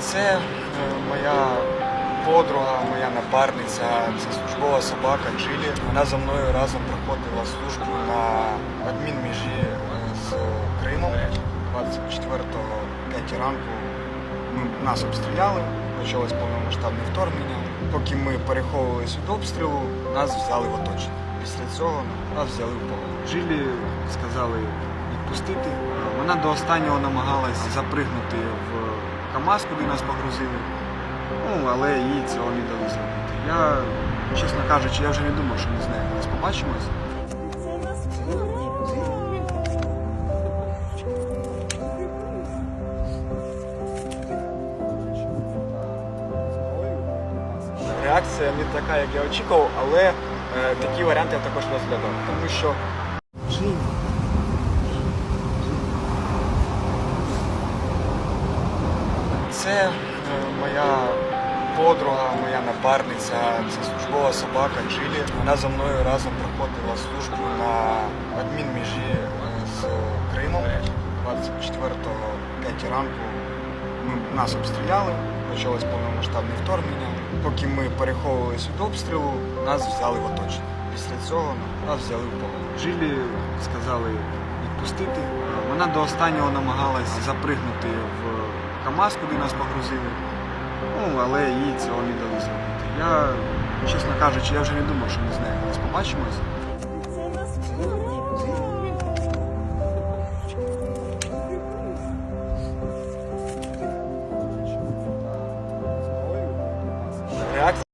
Це е, моя подруга, моя напарниця, це службова собака Джилі. Вона за мною разом проходила службу на адмінміжі е, з Кримом 24 5 ранку. Ми, нас обстріляли, почалось повномасштабне вторгнення. Поки ми переховувалися від обстрілу, нас взяли в оточення. Після цього нас взяли в полон. Джилі сказали відпустити. Вона до останнього намагалась запригнути в КАМАЗ, куди нас погрузили. Ну, але їй цього не дали зробити. Я, чесно кажучи, я вже не думав, що ми з нею колись побачимось. Реакція не така, як я очікував, але такі варіанти я також розглядав. Тому що Це е, моя подруга, моя напарниця, це службова собака Джилі. Вона за мною разом проходила службу на адмінміжі е, з Кримом 24 5 ранку. Нас обстріляли, почалось повномасштабне вторгнення. Поки ми переховувалися від обстрілу, нас взяли в оточення. Після цього нас взяли в полон. Джилі сказали відпустити. Вона до останнього намагалась запригнути в КАМАЗ, куди нас погрузили. Ну, але їй цього не дали зробити. Я, чесно кажучи, я вже не думав, що ми з нею колись побачимось. back.